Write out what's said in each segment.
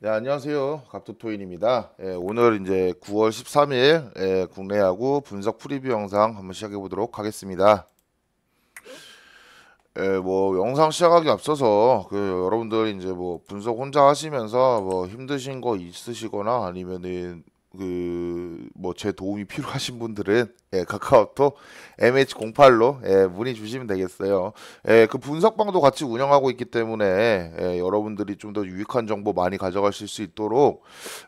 네, 안녕하세요. 갑토토인입니다. 예, 오늘 이제 9월 13일 예, 국내 야구 분석 프리뷰 영상 한번 시작해 보도록 하겠습니다. 예, 뭐 영상 시작하기 앞서서 그 여러분들 이제 뭐 분석 혼자 하시면서 뭐 힘드신 거 있으시거나 아니면은 그 뭐 제 도움이 필요하신 분들은 예, 카카오톡 MH08로 예, 문의 주시면 되겠어요. 예, 그 분석방도 같이 운영하고 있기 때문에 예, 여러분들이 좀 더 유익한 정보 많이 가져가실 수 있도록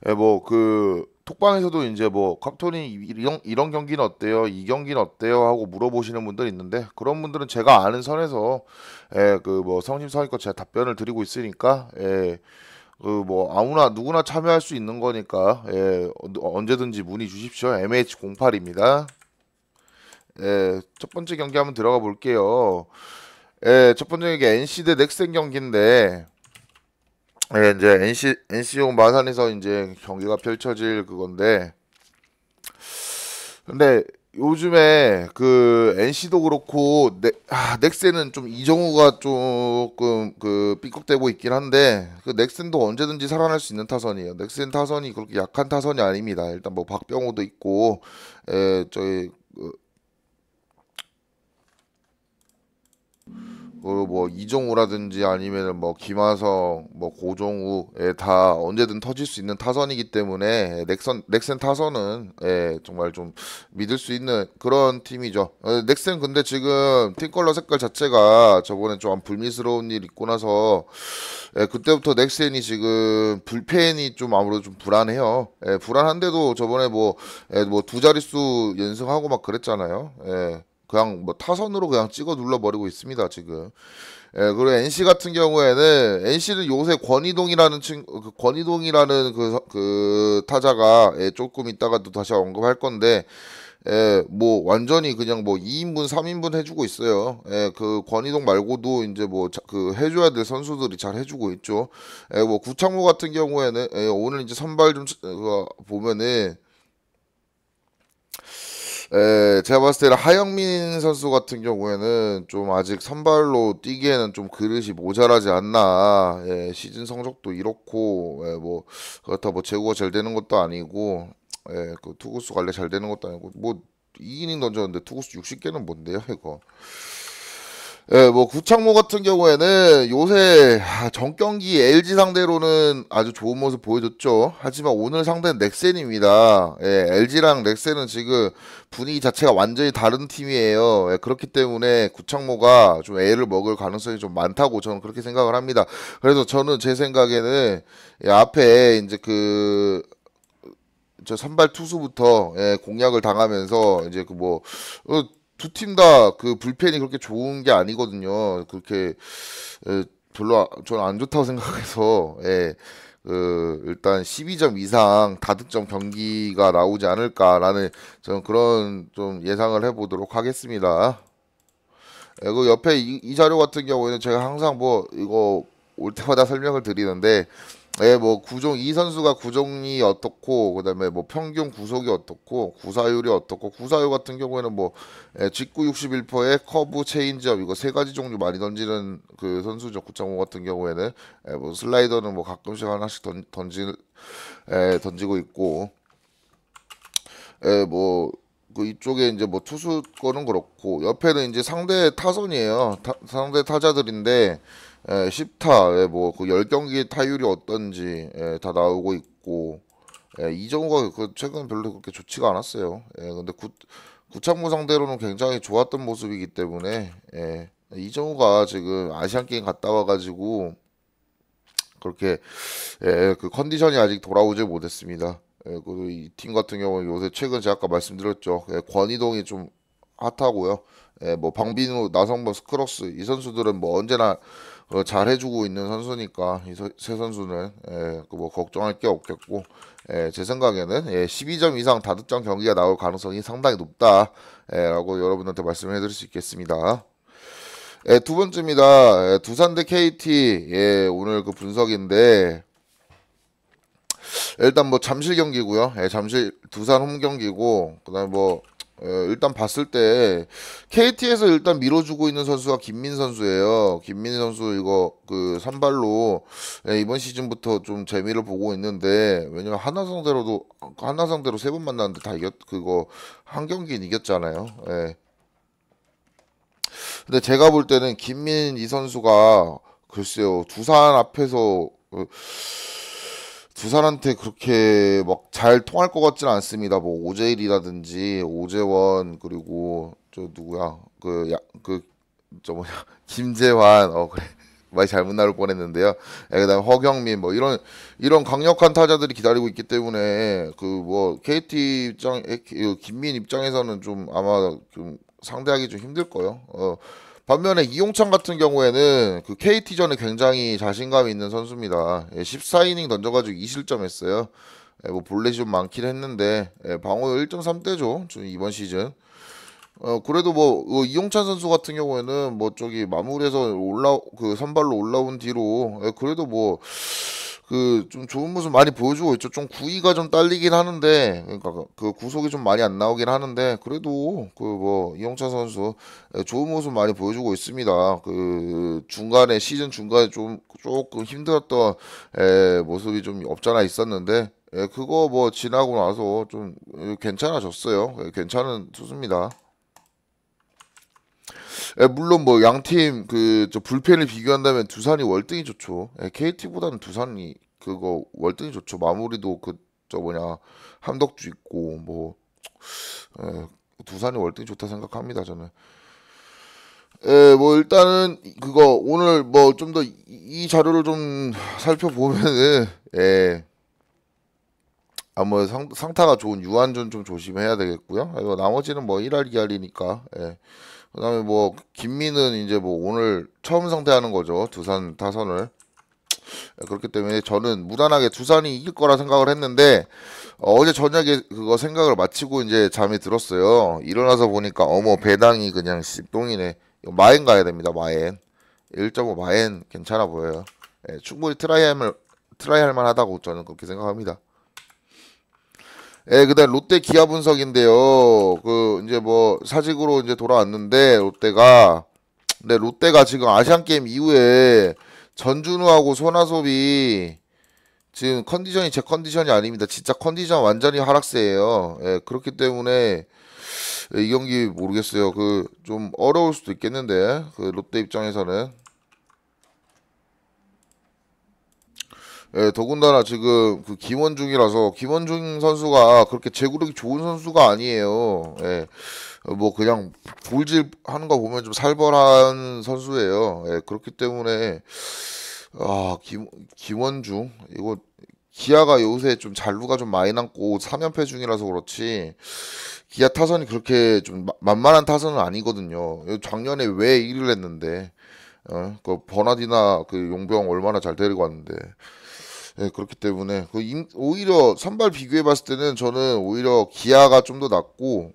예, 뭐그 톡방에서도 이제 뭐 컵톤이 이런 이런 경기는 어때요? 이 경기는 어때요? 하고 물어보시는 분들 있는데 그런 분들은 제가 아는 선에서 예, 그 뭐 성심성의껏 제가 답변을 드리고 있으니까 예. 그 뭐 아무나 누구나 참여할 수 있는 거니까 예, 어- 언제든지 문의 주십시오. MH08입니다. 예, 첫 번째 경기 한번 들어가 볼게요. 예, 첫 번째 경기 NC 대 넥센 경기인데 예, 이제 NC NC용 마산에서 이제 경기가 펼쳐질 그건데 근데 요즘에 그 NC도 그렇고 넥, 아, 넥센은 좀 이정우가 조금 그 삐걱대고 있긴 한데 그 넥센도 언제든지 살아날 수 있는 타선이에요. 넥센 타선이 그렇게 약한 타선이 아닙니다. 일단 뭐 박병호도 있고 에 저희 그리고 뭐 이정우라든지 아니면은 뭐 김하성, 뭐 고종우 예, 다 언제든 터질 수 있는 타선이기 때문에 넥선 넥센 타선은 예, 정말 좀 믿을 수 있는 그런 팀이죠. 어, 넥센 근데 지금 팀 컬러 색깔 자체가 저번에 좀 불미스러운 일 있고 나서 예, 그때부터 넥센이 지금 불펜이 좀 아무래도 좀 불안해요. 예, 불안한데도 저번에 뭐 예, 뭐두 자릿수 연승하고 막 그랬잖아요. 예. 그냥 뭐 타선으로 그냥 찍어 눌러 버리고 있습니다 지금. 예, 그리고 NC 같은 경우에는 NC는 요새 권희동이라는 친 그 권희동이라는 그, 서- 그 타자가 예, 조금 이따가도 다시 언급할 건데 예, 뭐 완전히 그냥 뭐 2인분, 3인분 해주고 있어요. 예, 그 권희동 말고도 이제 뭐 그 해줘야 될 선수들이 잘 해주고 있죠. 예, 뭐 구창모 같은 경우에는 예, 오늘 이제 선발 좀 치- 그 보면은 에, 제가 봤을 때는 하영민 선수 같은 경우에는 좀 아직 선발로 뛰기에는 좀 그릇이 모자라지 않나. 예, 시즌 성적도 이렇고, 예, 뭐, 그렇다 뭐 제구가 잘 되는 것도 아니고, 예, 그 투구수 관리 잘 되는 것도 아니고, 뭐, 2이닝 던졌는데 투구수 60개는 뭔데요, 이거? 예, 뭐 구창모 같은 경우에는 요새 아, 전 경기 LG 상대로는 아주 좋은 모습 보여줬죠. 하지만 오늘 상대는 넥센입니다. 예, LG랑 넥센은 지금 분위기 자체가 완전히 다른 팀이에요. 예, 그렇기 때문에 구창모가 좀 애를 먹을 가능성이 좀 많다고 저는 그렇게 생각을 합니다. 그래서 저는 제 생각에는 예, 앞에 이제 그저 선발 투수부터 예, 공략을 당하면서 이제 그 뭐 두 팀 다 그 불펜이 그렇게 좋은 게 아니거든요. 그렇게 예, 별로 아- 저는 안 좋다고 생각해서 예, 그 일단 12점 이상 다득점 경기가 나오지 않을까라는 저는 그런 좀 예상을 해보도록 하겠습니다. 예, 그 옆에 이, 이 자료 같은 경우에는 제가 항상 뭐 이거 올 때마다 설명을 드리는데 예, 뭐 구종 이 선수가 구종이 어떻고 그다음에 뭐 평균 구속이 어떻고 구사율이 어떻고 구사율 같은 경우에는 뭐 예, 직구 61%에 커브 체인지업 이거 세 가지 종류 많이 던지는 그 선수죠. 구창모 같은 경우에는. 예, 뭐 슬라이더는 뭐 가끔씩 하나씩 던, 던지 예, 던지고 있고. 예, 뭐, 그 이쪽에 이제 뭐 투수 거는 그렇고, 옆에는 이제 상대 타선이에요. 타- 상대 타자들인데, 예, 10타, 예, 뭐그 10경기 타율이 어떤지, 예, 다 나오고 있고, 예, 이정우가 그 최근 별로 그렇게 좋지가 않았어요. 예, 근데 구, 구창모 상대로는 굉장히 좋았던 모습이기 때문에, 예, 이정우가 지금 아시안 게임 갔다 와가지고, 그렇게 예, 그 컨디션이 아직 돌아오지 못했습니다. 예, 그리고 이 팀 같은 경우는 요새 최근 제가 아까 말씀드렸죠. 예, 권희동이 좀 핫하고요. 예, 뭐 방빈우, 나성범, 스크럭스 이 선수들은 뭐 언제나 어, 잘 해주고 있는 선수니까 이 세 선수는 예, 그 뭐 걱정할 게 없겠고 예, 제 생각에는 예, 12점 이상 다득점 경기가 나올 가능성이 상당히 높다. 예, 라고 여러분한테 말씀해 드릴 수 있겠습니다. 예, 두 번째입니다. 예, 두산 대 KT 예, 오늘 그 분석인데 일단 뭐 잠실 경기고요. 예, 잠실 두산 홈 경기고 그다음에 뭐 예, 일단 봤을 때 KT에서 일단 밀어주고 있는 선수가 김민 선수예요. 김민 선수 이거 그 선발로 예, 이번 시즌부터 좀 재미를 보고 있는데 왜냐면 하나 상대로도 하나 상대로 세 번 만났는데 다 이겼 그거 한 경기는 이겼잖아요. 예. 근데 제가 볼 때는 김민 이 선수가 글쎄요 두산 앞에서 어, 두산한테 그렇게 막 잘 통할 것 같지는 않습니다. 뭐 오재일이라든지 오재원 그리고 저 누구야 그야그저 뭐냐 김재환 어 그래 많이 잘못 나올 뻔했는데요. 예, 그다음 허경민 뭐 이런 이런 강력한 타자들이 기다리고 있기 때문에 그 뭐 KT 입장 에, 그 김민 입장에서는 좀 아마 좀 상대하기 좀 힘들 거요. 어 반면에 이용찬 같은 경우에는 그 KT전에 굉장히 자신감 있는 선수입니다. 예, 14이닝 던져가지고 2실점 했어요. 예, 뭐 볼넷이 좀 많긴 했는데 예, 방어 1등 3대죠. 좀 이번 시즌. 어 그래도 뭐 어, 이용찬 선수 같은 경우에는 뭐 저기 마무리해서 올라 그 선발로 올라온 뒤로 예, 그래도 뭐 그 좀 좋은 모습 많이 보여주고 있죠. 좀 구위가 좀 딸리긴 하는데 그러니까 그 구속이 좀 많이 안 나오긴 하는데 그래도 그 뭐 이용찬 선수 예, 좋은 모습 많이 보여주고 있습니다. 그 중간에 시즌 중간에 좀 조금 힘들었던 예, 모습이 좀 없잖아 있었는데 예, 그거 뭐 지나고 나서 좀 예, 괜찮아졌어요. 예, 괜찮은 투수입니다. 예, 물론 뭐 양팀 그 저 불펜을 비교한다면 두산이 월등히 좋죠. 예, KT보다는 두산이 그거 월등히 좋죠. 마무리도 그 저 뭐냐 함덕주 있고 뭐 예, 두산이 월등히 좋다 생각합니다. 저는. 예, 뭐 일단은 그거 오늘 뭐 좀 더 이 자료를 좀 살펴보면은 예. 아뭐 상타가 좋은 유한준 좀 조심해야 되겠고요. 나머지는 뭐 1할 2할이니까. 예. 그다음에 뭐 김민은 이제 뭐 오늘 처음 상대하는 거죠. 두산 타선을. 예, 그렇기 때문에 저는 무난하게 두산이 이길 거라 생각을 했는데 어, 제 저녁에 그거 생각을 마치고 이제 잠이 들었어요. 일어나서 보니까 어머 배당이 그냥 씹똥이네. 이거 마엔 가야 됩니다. 마엔. 1.5 마엔 괜찮아 보여요. 예, 충분히 트라이 할 트라이 할 만하다고 저는 그렇게 생각합니다. 예, 그다음 롯데 기아 분석인데요. 그 이제 뭐 사직으로 이제 돌아왔는데 롯데가 근데 롯데가 지금 아시안 게임 이후에 전준우하고 손아섭이 지금 컨디션이 제 컨디션이 아닙니다. 진짜 컨디션 완전히 하락세예요. 예, 그렇기 때문에 이 경기 모르겠어요. 그 좀 어려울 수도 있겠는데 그 롯데 입장에서는 예, 더군다나 지금 그 김원중이라서 김원중 선수가 그렇게 제구력이 좋은 선수가 아니에요. 예. 뭐 그냥 볼질 하는 거 보면 좀 살벌한 선수예요. 예, 그렇기 때문에 아, 김 김원중 이거 기아가 요새 좀 잔루가 좀 많이 남고 3연패 중이라서 그렇지 기아 타선이 그렇게 좀 만만한 타선은 아니거든요. 작년에 왜 1위를 했는데 어, 그 버나디나 그 용병 얼마나 잘 데리고 왔는데 네, 그렇기 때문에 그 임, 오히려 선발 비교해 봤을 때는 저는 오히려 기아가 좀 더 낫고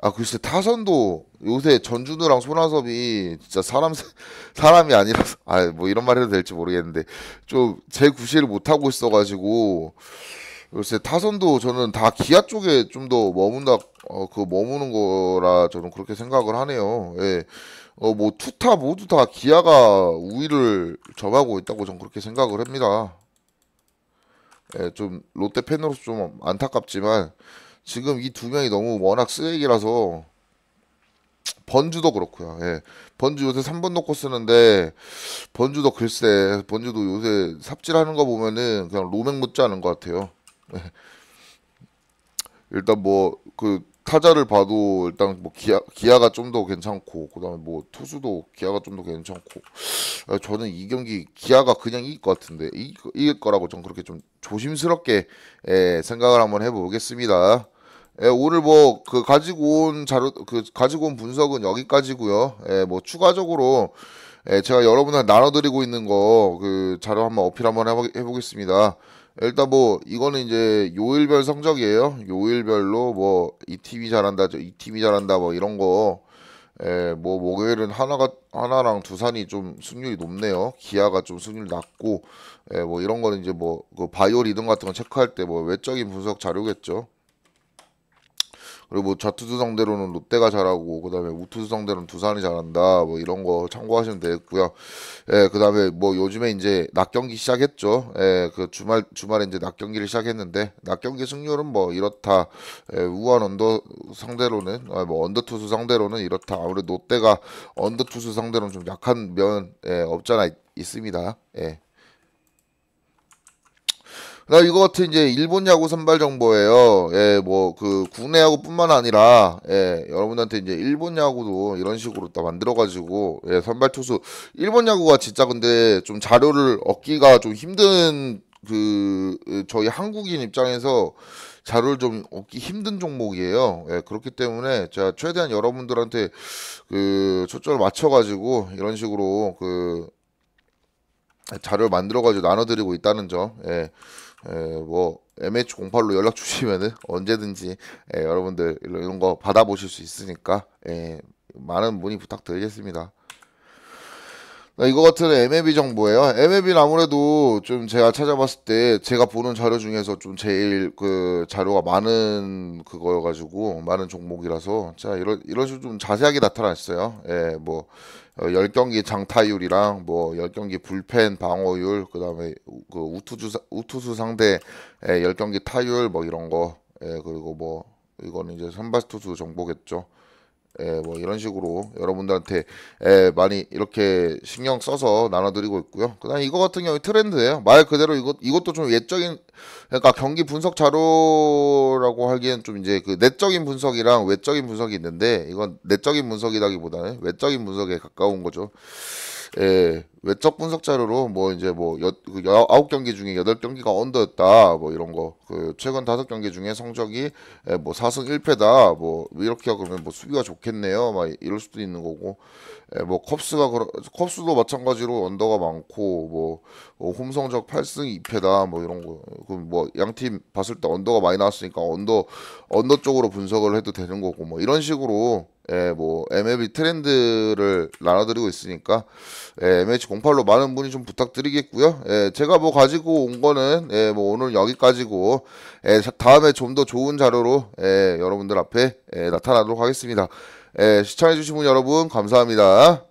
아 글쎄 타선도 요새 전준우랑 손아섭이 진짜 사람 사람이 아니라서 아 뭐 이런 말 해도 될지 모르겠는데 좀 제 구실을 못 하고 있어 가지고 글쎄 타선도 저는 다 기아 쪽에 좀 더 머문다 어, 그 머무는 거라 저는 그렇게 생각을 하네요. 예. 어, 뭐 투타 모두 다 기아가 우위를 점하고 있다고 저는 그렇게 생각을 합니다. 예, 좀 롯데 팬으로서 좀 안타깝지만 지금 이 두 명이 너무 워낙 쓰레기라서 번주도 그렇고요. 예. 번주 요새 3번 놓고 쓰는데 번주도 글쎄 번주도 요새 삽질하는 거 보면은 그냥 로맹 묻지 않은 것 같아요. 예. 일단 뭐 그 타자를 봐도 일단 뭐 기아 기아가 좀 더 괜찮고 그다음에 뭐 투수도 기아가 좀 더 괜찮고 아, 저는 이 경기 기아가 그냥 이길 것 같은데 이, 이길 거라고 좀 그렇게 좀 조심스럽게 예, 생각을 한번 해보겠습니다. 예, 오늘 뭐 그 가지고 온 자료 그 가지고 온 분석은 여기까지고요. 예, 뭐 추가적으로 예, 제가 여러분들 나눠드리고 있는 거 그 자료 한번 어필 한번 해보, 해보겠습니다. 일단 뭐 이거는 이제 요일별 성적이에요. 요일별로 뭐 이 팀이 잘한다, 이 팀이 잘한다 뭐 이런 거. 에, 뭐 목요일은 하나가 하나랑 두산이 좀 승률이 높네요. 기아가 좀 승률 낮고, 에, 뭐 이런 거는 이제 뭐 그 바이오 리듬 같은 거 체크할 때 뭐 외적인 분석 자료겠죠. 그리고 뭐 좌투수 상대로는 롯데가 잘하고 그다음에 우투수 상대로는 두산이 잘한다. 뭐 이런 거 참고하시면 되겠고요. 예, 그다음에 뭐 요즘에 이제 낮 경기 시작했죠. 예, 그 주말 주말에 이제 낮 경기를 시작했는데 낮 경기 승률은 뭐 이렇다. 예, 우한 언더 상대로는 아, 뭐 언더 투수 상대로는 이렇다. 아무래도 롯데가 언더 투수 상대로는 좀 약한 면 예, 없잖아 있, 있습니다. 예. 나 이거 같은 이제 일본 야구 선발 정보예요. 예, 뭐 그 국내 야구뿐만 아니라 예, 여러분한테 이제 일본 야구도 이런 식으로 딱 만들어 가지고 예, 선발 투수 일본 야구가 진짜 근데 좀 자료를 얻기가 좀 힘든 그 저희 한국인 입장에서 자료를 좀 얻기 힘든 종목이에요. 예, 그렇기 때문에 제가 최대한 여러분들한테 그 초점을 맞춰가지고 이런 식으로 그 자료를 만들어가지고 나눠드리고 있다는 점. 예. 에, 뭐 MH08로 연락 주시면은 언제든지 에, 여러분들 이런 거 받아보실 수 있으니까 에, 많은 문의 부탁드리겠습니다. 나 이거 같은 MLB 정보예요. MLB는 아무래도 좀 제가 찾아봤을 때 제가 보는 자료 중에서 좀 제일 그 자료가 많은 그거여가지고 많은 종목이라서 자 이런 이런 식으로 좀 자세하게 나타났어요. 예, 뭐 어, 10경기 장타율이랑 뭐 10경기 불펜 방어율 그다음에 그 우투수 우투수 상대 예, 10경기 타율 뭐 이런 거 예, 그리고 뭐 이거는 이제 선발 투수 정보겠죠. 예, 뭐 이런 식으로 여러분들한테 예, 많이 이렇게 신경 써서 나눠드리고 있고요. 그다음 이거 같은 경우 트렌드예요. 말 그대로 이것 이것도 좀 외적인 그러니까 경기 분석 자료라고 하기엔 좀 이제 그 내적인 분석이랑 외적인 분석이 있는데 이건 내적인 분석이라기보다는 외적인 분석에 가까운 거죠. 예, 외적 분석 자료로 뭐 이제 뭐 여, 그 여- 아홉 경기 중에 여덟 경기가 언더였다. 뭐 이런 거. 그 최근 다섯 경기 중에 성적이 예, 뭐 4승 1패다. 뭐 이렇게 그러면 뭐 수비가 좋겠네요. 막 이럴 수도 있는 거고. 예, 뭐 컵스가 그러, 컵스도 마찬가지로 언더가 많고 뭐, 뭐 홈성적 8승 2패다. 뭐 이런 거. 그럼 뭐 양 팀 봤을 때 언더가 많이 나왔으니까 언더 언더 쪽으로 분석을 해도 되는 거고 뭐 이런 식으로 예, 뭐 MLB 트렌드를 나눠드리고 있으니까 예, MH08로 많은 문의 좀 부탁드리겠고요. 예, 제가 뭐 가지고 온 거는 예, 뭐 오늘 여기까지고 예, 자- 다음에 좀 더 좋은 자료로 예, 여러분들 앞에 예, 나타나도록 하겠습니다. 예, 시청해주신 분 여러분 감사합니다.